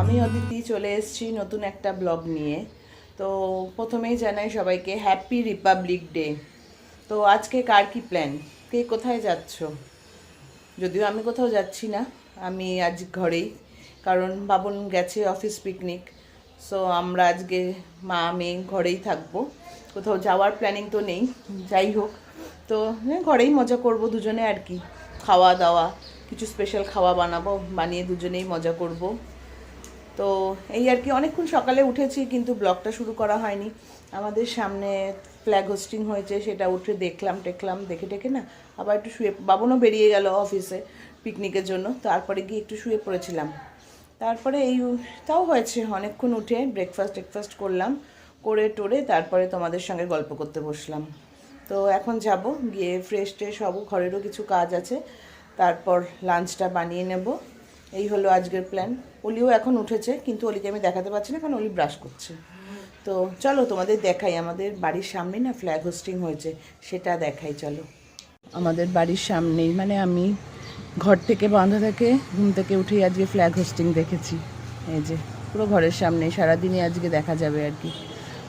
আমি অদিতি চলে এসেছি নতুন একটা ব্লগ নিয়ে। তো প্রথমেই জানাই সবাইকে হ্যাপি রিপাবলিক ডে তো আজকে কার কি প্ল্যান কে কোথায় যাচ্ছ? যদিও আমি কোথাও যাচ্ছি না, আমি আজ ঘরেই, কারণ বাবন গেছে অফিস পিকনিক সো আমরা আজকে মা মেয়ে ঘরেই থাকব। কোথাও যাওয়ার প্ল্যানিং তো নেই, যাই হোক। তো ঘরেই মজা করব দুজনে আর কি। খাওয়া দাওয়া, কিছু স্পেশাল খাওয়া বানাবো, বানিয়ে দুজনেই মজা করব। তো এই আর কি, অনেকক্ষণ সকালে উঠেছি কিন্তু ব্লগটা শুরু করা হয়নি। আমাদের সামনে ফ্ল্যাগ হোস্টিং হয়েছে, সেটা উঠে দেখলাম, টেকলাম, দেখে টেকে না, আবার একটু শুয়ে, বাবনও বেরিয়ে গেল অফিসে পিকনিকের জন্য তারপরে গিয়ে একটু শুয়ে পড়েছিলাম। তারপরে এই, তাও হয়েছে, অনেকক্ষণ উঠে ব্রেকফাস্ট টেকফাস্ট করলাম, করে টোরে তারপরে তোমাদের সঙ্গে গল্প করতে বসলাম। তো এখন যাব, গিয়ে ফ্রেশ ট্রেশ হব, ঘরেরও কিছু কাজ আছে, তারপর লাঞ্চটা বানিয়ে নেব। এই হলো আজকের প্ল্যান অলিও এখন উঠেছে, কিন্তু অলিকে আমি দেখাতে পারছি না, কারণ অলি ব্রাশ করছে। তো চলো তোমাদের দেখাই, আমাদের বাড়ির সামনে না ফ্ল্যাগ হোস্টিং হয়েছে, সেটা দেখাই, চলো। আমাদের বাড়ির সামনেই মানে আমি ঘর থেকে বাঁধা থেকে ঘুম থেকে উঠেই আজকে ফ্ল্যাগ হোস্টিং দেখেছি। এই যে, পুরো ঘরের সামনে সারাদিনই আজকে দেখা যাবে আর কি।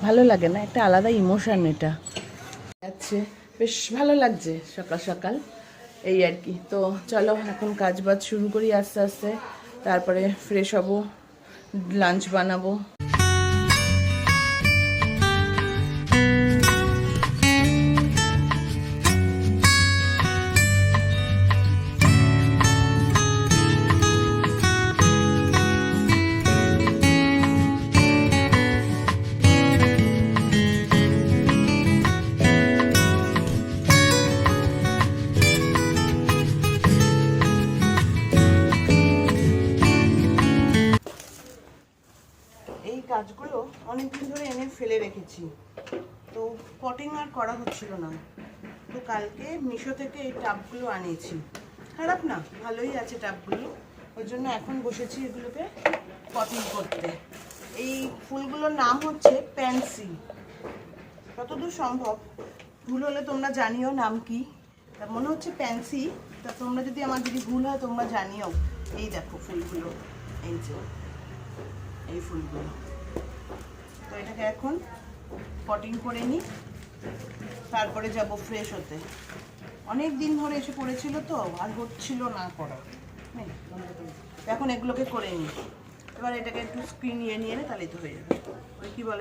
ভালো লাগে না, একটা আলাদা ইমোশন এটা। যাচ্ছে, বেশ ভালো লাগছে সকাল সকাল, এই আর কি। তো চলো, এখন কাজ বাজ শুরু করি আস্তে আস্তে। তারপরে ফ্রেশ হব লাঞ্চ বানাবো। পটিং আর করা হচ্ছিল না। তো কালকে মিশো থেকে এই টাবগুলো আনিয়েছি। খারাপ না, ভালোই আছে টাবগুলো। ওই জন্য এখন বসেছি এগুলোকে পটিং করতে। এই ফুলগুলোর নাম হচ্ছে প্যান্সি যতদূর সম্ভব, ভুল হলে তোমরা জানিও নাম কি। তা মনে হচ্ছে প্যান্সি তা তোমরা যদি আমার যদি ভুল হয়, তোমরা জানিও। এই দেখো ফুলগুলো। এই যে, এই ফুলগুলো। তো এটাকে এখন পটিং করে নিই। তারপরে যাব ফ্রেশ হতে। অনেক দিন ধরে এসে পড়েছিল তো, আর হচ্ছিল না করা এখন এগুলোকে করে নিই। এবার এটাকে একটু স্ক্রিন নিয়ে নিয়ে তাহলে তো হয়ে যাবে। ওই কি বলে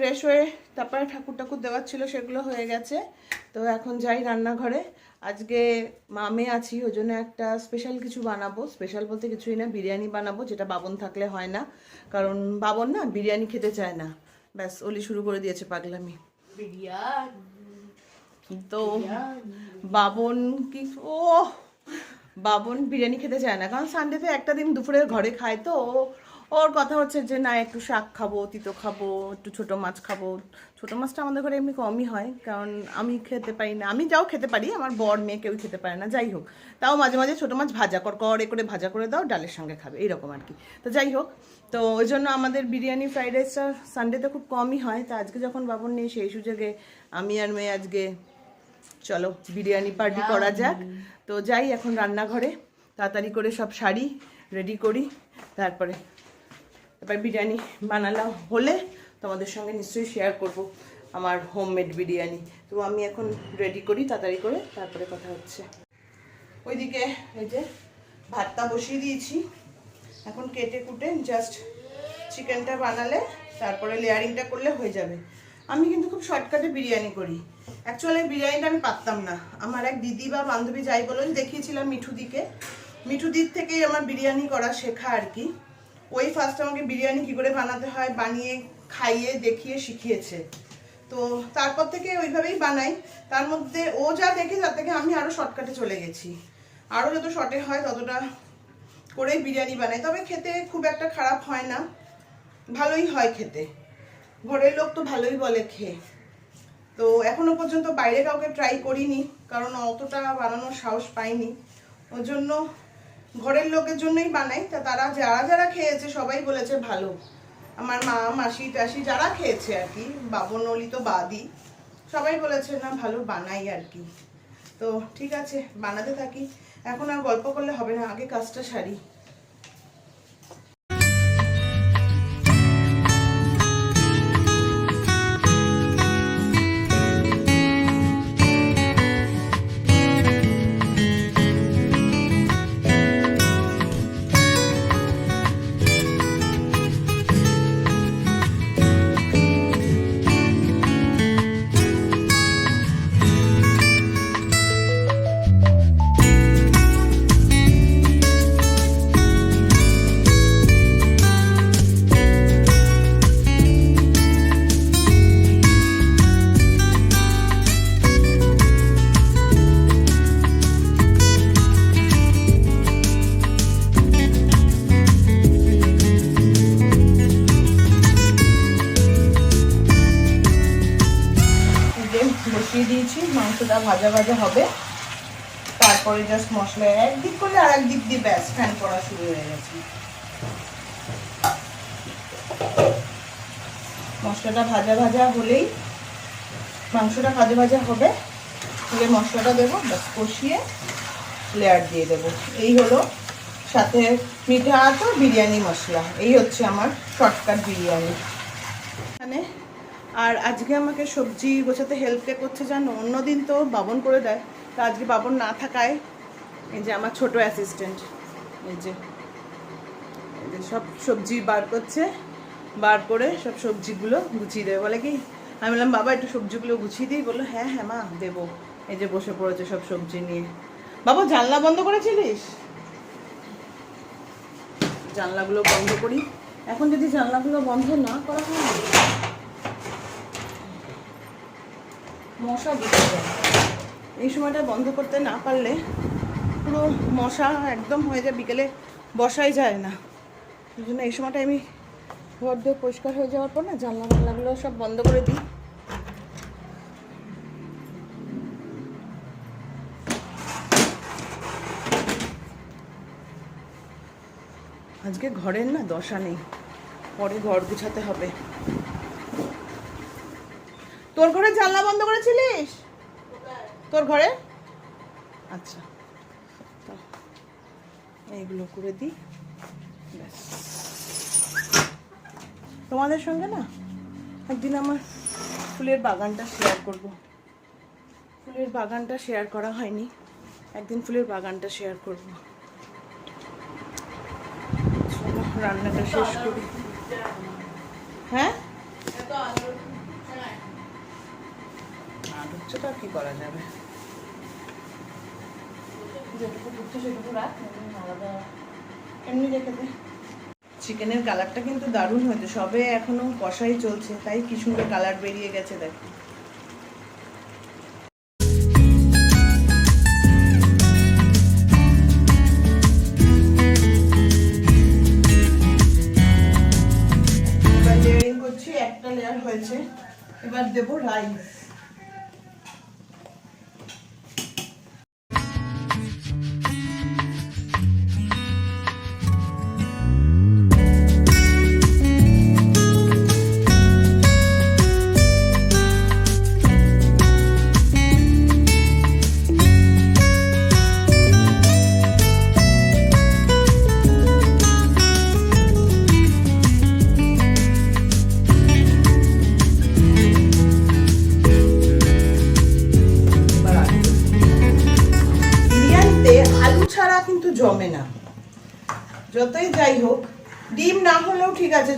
ফ্রেশ হয়ে তারপরে ঠাকুর ঠাকুর দেওয়ার ছিল, সেগুলো হয়ে গেছে। তো এখন যাই রান্নাঘরে। আজকে মামে আছি, ওই জন্য একটা স্পেশাল কিছু বানাবো। স্পেশাল বলতে কিছুই না, বিরিয়ানি বানাবো, যেটা বাবন থাকলে হয় না। কারণ বাবন না বিরিয়ানি খেতে চায় না। ব্যাস ওলি শুরু করে দিয়েছে পাগলামি। তো বাবন কি, ও, বাবন বিরিয়ানি খেতে চায় না। কারণ সানডেতে একটা দিন দুপুরে ঘরে খায় তো, ও- ওর কথা হচ্ছে যে না একটু শাক খাব তিতো খাব একটু ছোট মাছ খাব। ছোট মাছটা আমাদের ঘরে এমনি কমই হয় কারণ আমি খেতে পারি না। আমি যাও খেতে পারি আমার বর মেয়ে কেউ খেতে পারে না যাই হোক। তাও মাঝে মাঝে ছোট মাছ ভাজা কর করে করে ভাজা করে দাও ডালের সঙ্গে খাবে এইরকম আর কি। তো যাই হোক তো ওই জন্য আমাদের বিরিয়ানি ফ্রাইড রাইসটা সানডেতে খুব কমই হয়। তা আজকে যখন বাবন নেই সেই সুযোগে আমি আর মেয়ে আজকে চলো বিরিয়ানি পার্টি করা যাক। তো যাই এখন রান্নাঘরে তাড়াতাড়ি করে সব শাড়ি রেডি করি তারপরে এবার বিরিয়ানি বানালা হলে তোমাদের সঙ্গে নিশ্চয়ই শেয়ার করব আমার হোমমেড বিরিয়ানি। তো আমি এখন রেডি করি, তাড়াতাড়ি করে, তারপরে কথা হচ্ছে। ওইদিকে এই যে ভাতটা বসিয়ে দিয়েছি। এখন কেটে কুটে জাস্ট চিকেনটা বানালে, তারপরে লেয়ারিংটা করলে হয়ে যাবে। আমি কিন্তু খুব শর্টকাটে বিরিয়ানি করি। অ্যাকচুয়ালি বিরিয়ানিটা আমি পারতাম না। আমার এক দিদি বা বান্ধবী যাই বলো দেখিয়েছিলাম মিঠুদিকে। মিঠুদির থেকেই আমার বিরিয়ানি করা শেখা আর কি। ওই ফার্স্ট আমাকে বিরিয়ানি কী করে বানাতে হয়, বানিয়ে খাইয়ে, দেখিয়ে, শিখিয়েছে। তো তারপর থেকে ওইভাবেই বানাই। তার মধ্যে ও যা দেখে, তার থেকে আমি আরও শর্টকাটে চলে গেছি। আরও যত শর্টে হয়, ততটা করেই বিরিয়ানি বানাই। তবে খেতে খুব একটা খারাপ হয় না। ভালোই হয় খেতে। ঘরের লোক তো ভালোই বলে খেয়ে। তো এখনও পর্যন্ত বাইরে কাউকে ট্রাই করিনি, কারণ অতটা বানানোর সাহস পাইনি। ওর জন্য ঘরের লোকের জন্যই বানাই, তা তারা যারা যারা খেয়েছে সবাই বলেছে ভালো। আমার মা, মাসি, টাসি যারা খেয়েছে আর কি বাবন অলি তো বাদই, সবাই বলেছে, না, ভালো বানাই আর কি। তো ঠিক আছে, বানাতে থাকি। এখন আর গল্প করলে হবে না, আগে কাজটা সারি। বসিয়ে দিয়েছি, মাংসটা ভাজা ভাজা হবে। তারপরে জাস্ট মশলা একদিক করলে আর একদিক দিয়ে ব্যাস ফ্যান করা শুরু হয়ে গেছে। মশলাটা ভাজা ভাজা হলেই মাংসটা ভাজা ভাজা হবে। হলে মশলাটা দেবো, ব্যাস কষিয়ে লেয়ার দিয়ে দেবো। এই হলো সাথে মিঠা তো বিরিয়ানি মশলা। এই হচ্ছে আমার শর্টকাট বিরিয়ানি। এখানে আর আজকে আমাকে সবজি গোছাতে হেল্প কে করছে জানো? অন্যদিন তো বাবন করে দেয়। তো আজকে বাবন না থাকায় এই যে আমার ছোট অ্যাসিস্ট্যান্ট এই যে এই যে সব সবজি বার করছে। বার করে সব সবজিগুলো গুছিয়ে দেবে। বলে কি, আমি বললাম, বাবা, একটু সবজিগুলো গুছিয়ে দিই। বলল হ্যাঁ হ্যাঁ মা, দেবো। এই যে বসে পড়েছে সব সবজি নিয়ে। বাবা, জানলা বন্ধ করেছিলিস? জানলাগুলো বন্ধ করি। এখন যদি জানলাগুলো বন্ধ না করা হয় না, মশা ঢুকে যায় এই সময়টা বন্ধ করতে না পারলে পুরো মশা একদম হয়ে যায়, বিকেলে বসাই যায় না। এই জন্য এই সময়টা আমি ঘর দিয়ে পরিষ্কার হয়ে যাওয়ার পর না জানলা জানলাগুলো সব বন্ধ করে দিই। আজকে ঘরের না দশা নেই, পরে ঘর গুছাতে হবে। তোর ঘরে জানলা বন্ধ করেছিলিস? তোর ঘরে? আচ্ছা। এইগুলো করে দিই ব্যাস। তোমাদের সঙ্গে না একদিন আমার ফুলের বাগানটা শেয়ার করব। ফুলের বাগানটা শেয়ার করা হয়নি। একদিন ফুলের বাগানটা শেয়ার করব। রান্নাটা শেষ করি। হ্যাঁ? আর কি করা যাবে? যেটুকু করছে সেটুকু রাখ আলাদা। এমনি রেখে দে। চিকেনের কালারটা কিন্তু দারুণ হয়েছে সবে এখনও কষাই চলছে তাই কি সুন্দর কালার বেরিয়ে গেছে দেখ। করছি একটা লেয়ার হয়েছে। এবার দেবো রাইস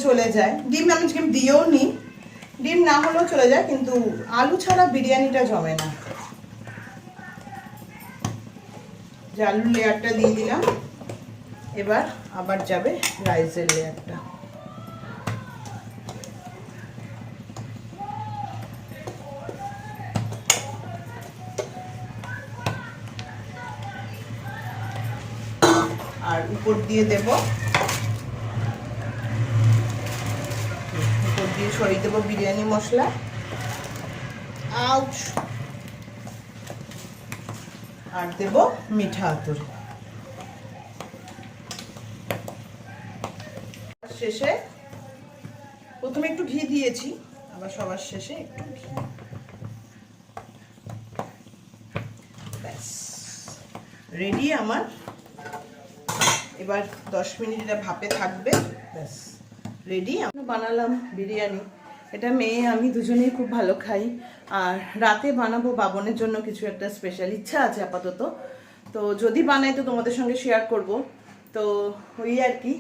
চলে যায়। ডিম আমি ডিম দিয়েও নি। ডিম না হলেও চলে যায়, কিন্তু আলু ছাড়া বিরিয়ানিটা জমে না। আলুর লেয়ারটা দিয়ে দিলাম, এবার আবার যাবে রাইসের লেয়ারটা। আর উপর দিয়ে দেব ছড়িয়ে দেবো বিরিয়ানি মশলা। আউট আর দেব মিঠা আতর। শেষে প্রথমে একটু ঘি দিয়েছি, আবার সবার শেষে একটু ঘি। ব্যাস। রেডি আমার। এবার দশ মিনিট এটা ভাপে থাকবে। ব্যাস। রেডি বানালাম বিরিয়ানি। এটা মেয়ে, আমি দুজনেই খুব ভালো খাই। আর রাতে বানাবো বাবনের জন্য কিছু একটা স্পেশাল ইচ্ছা আছে আপাতত। তো যদি বানাই তো তোমাদের সঙ্গে শেয়ার করব। তো ওই আর কি।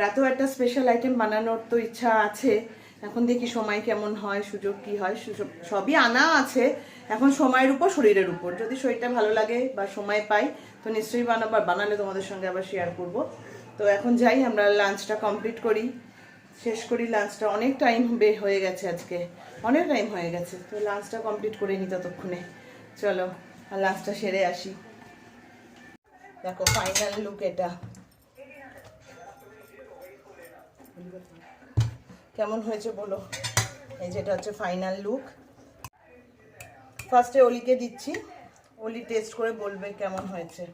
রাতেও একটা স্পেশাল আইটেম বানানোর তো ইচ্ছা আছে। এখন দেখি সময় কেমন হয়, সুযোগ কি হয় সবই আনা আছে। এখন সময়ের উপর, শরীরের উপর। যদি শরীরটা ভালো লাগে বা সময় পাই, তো নিশ্চয়ই বানাবো। আর বানালে তোমাদের সঙ্গে আবার শেয়ার করব। তো এখন যাই, আমরা লাঞ্চটা কমপ্লিট করি। শেষ করি লাঞ্চটা অনেক টাইম হয়ে গেছে আজকে। অনেক টাইম হয়ে গেছে। তো লাঞ্চটা কমপ্লিট করে নি ততক্ষণে। চলো, আর লাঞ্চটা সেরে আসি। দেখো ফাইনাল লুক এটা। কেমন হয়েছে বলো? এই যেটা হচ্ছে ফাইনাল লুক ফার্স্টে অলিকে দিচ্ছি। অলি টেস্ট করে বলবে কেমন হয়েছে।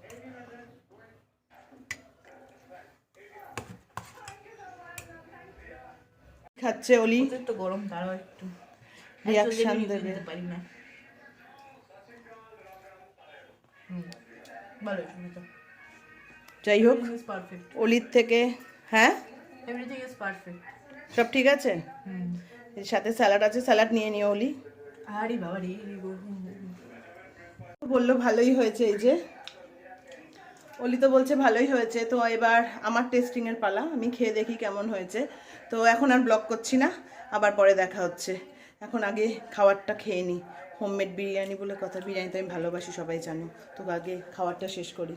খাচ্ছে অলি। একটু গরম দাঁড়াও একটু। রিয়াকশন দেবে। পারি না। ভালো যাই হোক অলির থেকে হ্যাঁ? এভরিথিং ইজ পারফেক্ট সব ঠিক আছে? হুম। এর সাথে স্যালাড আছে স্যালাড নিয়ে নিও অলি। আরে বাবা রে বলল ভালোই হয়েছে এই যে। অলি তো বলছে ভালোই হয়েছে, তো এবার আমার টেস্টিংয়ের পালা, আমি খেয়ে দেখি কেমন হয়েছে। তো এখন আর ব্লক করছি না, আবার পরে দেখা হচ্ছে। এখন আগে খাবারটা খেয়ে নিই হোমমেড বিরিয়ানি বলে কথা, বিরিয়ানি তো আমি ভালোবাসি, সবাই জানো। তো আগে খাবারটা শেষ করি।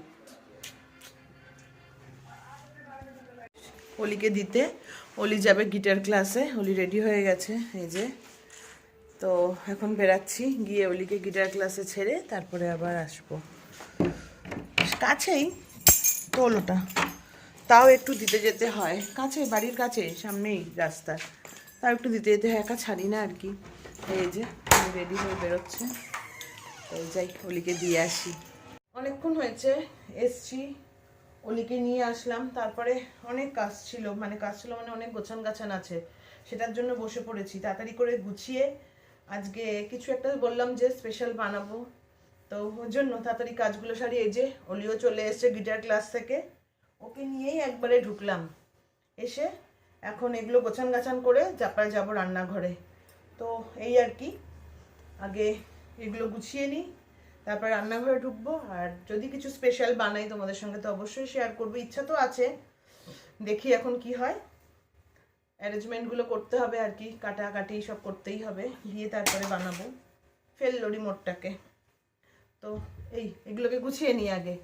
অলিকে দিতে, অলি যাবে গিটার ক্লাসে অলি রেডি হয়ে গেছে, এই যে। তো এখন বেরাচ্ছি, গিয়ে অলিকে গিটার ক্লাসে ছেড়ে, তারপরে আবার আসব। কাছেই তোলোটা। তাও একটু দিতে যেতে হয়। কাছে, বাড়ির কাছে, সামনেই রাস্তা। তাও একটু দিতে যেতে হয়, একা ছাড়ি না আর কি এই যে রেডি হয়ে বেরোচ্ছে। তো যাই, অলিকে দিয়ে আসি। অনেকক্ষণ হয়েছে, এসছি। অলিকে নিয়ে আসলাম। তারপরে অনেক কাজ ছিল। মানে কাজ ছিল মানে অনেক গোছান গাছান আছে। সেটার জন্য বসে পড়েছি। তাড়াতাড়ি করে গুছিয়ে আজকে কিছু একটা বললাম যে স্পেশাল বানাবো। তো ওর জন্য তাড়াতাড়ি কাজগুলো সারি, এই যে অলিও চলে এসছে গিটার ক্লাস থেকে। ওকে নিয়েই একবারে ঢুকলাম। এসে এখন এগুলো গোছান গাছান করে তারপরে যাব রান্নাঘরে। তো এই আর কি। আগে এগুলো গুছিয়ে নিই, তারপর রান্নাঘরে ঢুকবো। আর যদি কিছু স্পেশাল বানাই তোমাদের সঙ্গে তো অবশ্যই শেয়ার করব। ইচ্ছা তো আছে। দেখি এখন কি হয়। অ্যারেঞ্জমেন্টগুলো করতে হবে আর কি। কাটাকাটি সব করতেই হবে। দিয়ে তারপরে বানাবো। ফেলল রিমোটটাকে তো এই, এগুলোকে গুছিয়ে নিই আগে।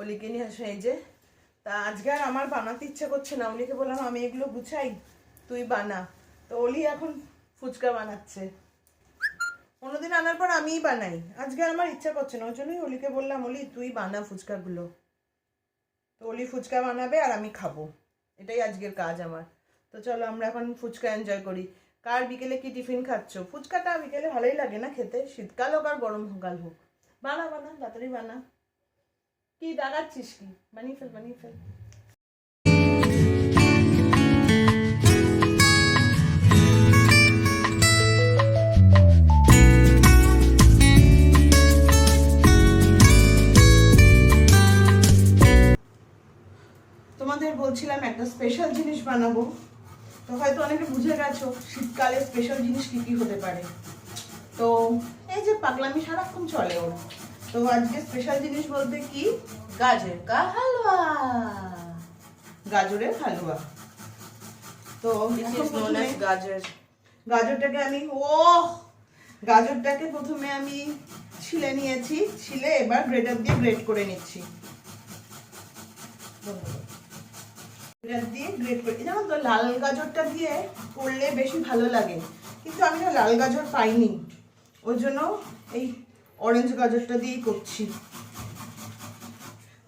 অলিকে নিয়ে আসে এই যে। তা আজকে আর আমার বানাতে ইচ্ছে করছে না। অলিকে বললাম, আমি এগুলো গুছাই, তুই বানা। তো অলি এখন ফুচকা বানাচ্ছে। অন্যদিন আনার পর আমিই বানাই। আজকে আমার ইচ্ছা করছে না, ওই জন্যই অলিকে বললাম, অলি, তুই বানা ফুচকাগুলো। তো অলি ফুচকা বানাবে আর আমি খাব। এটাই আজকের কাজ আমার। তো চলো আমরা এখন ফুচকা এনজয় করি। কার বিকেলে কি টিফিন খাচ্ছ? ফুচকাটা বিকেলে ভালোই লাগে না খেতে। শীতকাল হোক আর গরম কাল হোক। বানা বানা, তাড়াতাড়ি বানা। কি দাঁড়াচ্ছিস কি? বানিয়ে ফেল বানিয়ে ফেল। বানাবো? তো হয়তো অনেকে বুঝে গেছো শীতকালে স্পেশাল জিনিস কি কি হতে পারে। তো এই যে পাগলামি সারাক্ষণ চলে ওর। তো আজকে স্পেশাল জিনিস বলতে কি? গাজর কা হালুয়া। গাজরের হালুয়া। তো গাজর। গাজরটাকে আমি ও গাজরটাকে প্রথমে আমি ছিলে নিয়েছি ছিলে এবার গ্রেটার দিয়ে গ্রেট করে নিচ্ছি। জানো তো লাল গাজরটা দিয়ে করলে বেশি ভালো লাগে। কিন্তু আমি না লাল গাজর পাইনি। ওই জন্য এই অরেঞ্জ গাজরটা দিয়েই করছি।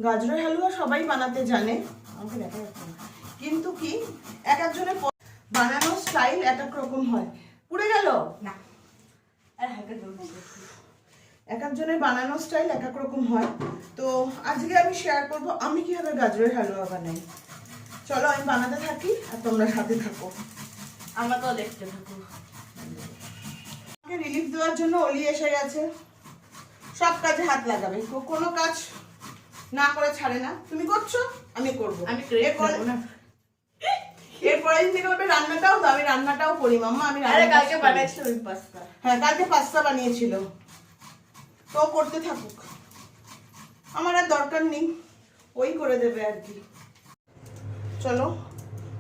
গাজরের হালুয়া সবাই বানাতে জানে। আমাকে দেখা যাচ্ছে কিন্তু কি, এক একজনের বানানোর স্টাইল এক এক রকম হয়। পুড়ে গেল? না। এক একজনের বানানোর স্টাইল এক এক রকম হয়। তো আজকে আমি শেয়ার করব, আমি কীভাবে গাজরের হালুয়া বানাই? চলো আমি বানাতে থাকি আর তোমরা সাথে থাকো। আমরা তো দেখতে আমাকে রিলিফ দেওয়ার জন্য অলি এসে গেছে। সব কাজে হাত লাগাবে। কোনো কাজ না করে ছাড়ে না। তুমি করছ আমি করব। আমি ক্রেপ এরপরে করব না। এরপরে দিন থেকে বলবে রান্নাটাও তো আমি রান্নাটাও করি। মাম্মা আমি কালকে পাস্তা। হ্যাঁ কালকে পাস্তা বানিয়েছিল। তো করতে থাকুক। আমার আর দরকার নেই। ওই করে দেবে আর কি। চলো,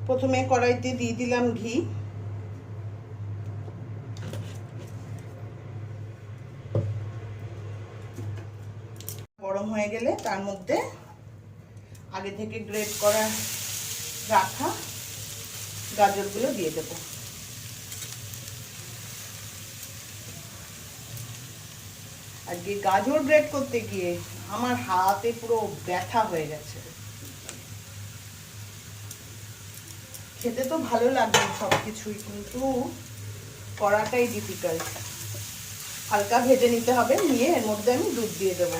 প্রথমে কড়াইতে দিয়ে দিলাম ঘি। গরম হয়ে গেলে তার মধ্যে আগে থেকে গ্রেট করা রাখা গাজরগুলো দিয়ে দেবো। আজকে গাজর গ্রেট করতে গিয়ে আমার হাতে পুরো ব্যথা হয়ে গেছে। খেতে তো ভালো লাগবে সব কিছুই কিন্তু করাটাই ডিফিকাল্ট হালকা ভেজে নিতে হবে, নিয়ে এর মধ্যে আমি দুধ দিয়ে দেবো।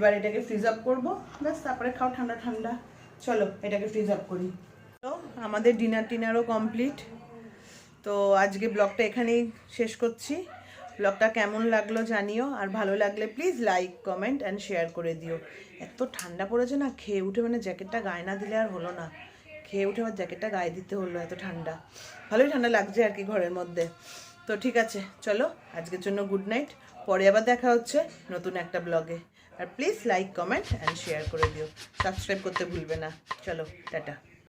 এবার এটাকে ফ্রিজ আপ করব। ব্যাস, তারপরে খাও ঠান্ডা ঠান্ডা। চলো, এটাকে ফ্রিজ আপ করি। তো আমাদের ডিনার টিনারও কমপ্লিট তো আজকে ব্লগটা এখানেই শেষ করছি। ব্লগটা কেমন লাগল জানিও, আর ভালো লাগলে please like comment and share করে দিও। এত ঠান্ডা পড়েছে না, খেয়ে উঠে মানে জ্যাকেটটা গায়ে না দিলে আর হলো না। খেয়ে উঠে আমার জ্যাকেটটা গায়ে দিতে হলো, এত ঠান্ডা। ভালোই ঠান্ডা লাগছে আর কি ঘরের মধ্যে। তো ঠিক আছে, চলো, আজকের জন্য গুড নাইট পরে আবার দেখা হচ্ছে নতুন একটা ব্লগে। আর please like comment and share করে দিও। সাবস্ক্রাইব করতে ভুলবে না। চলো টাটা।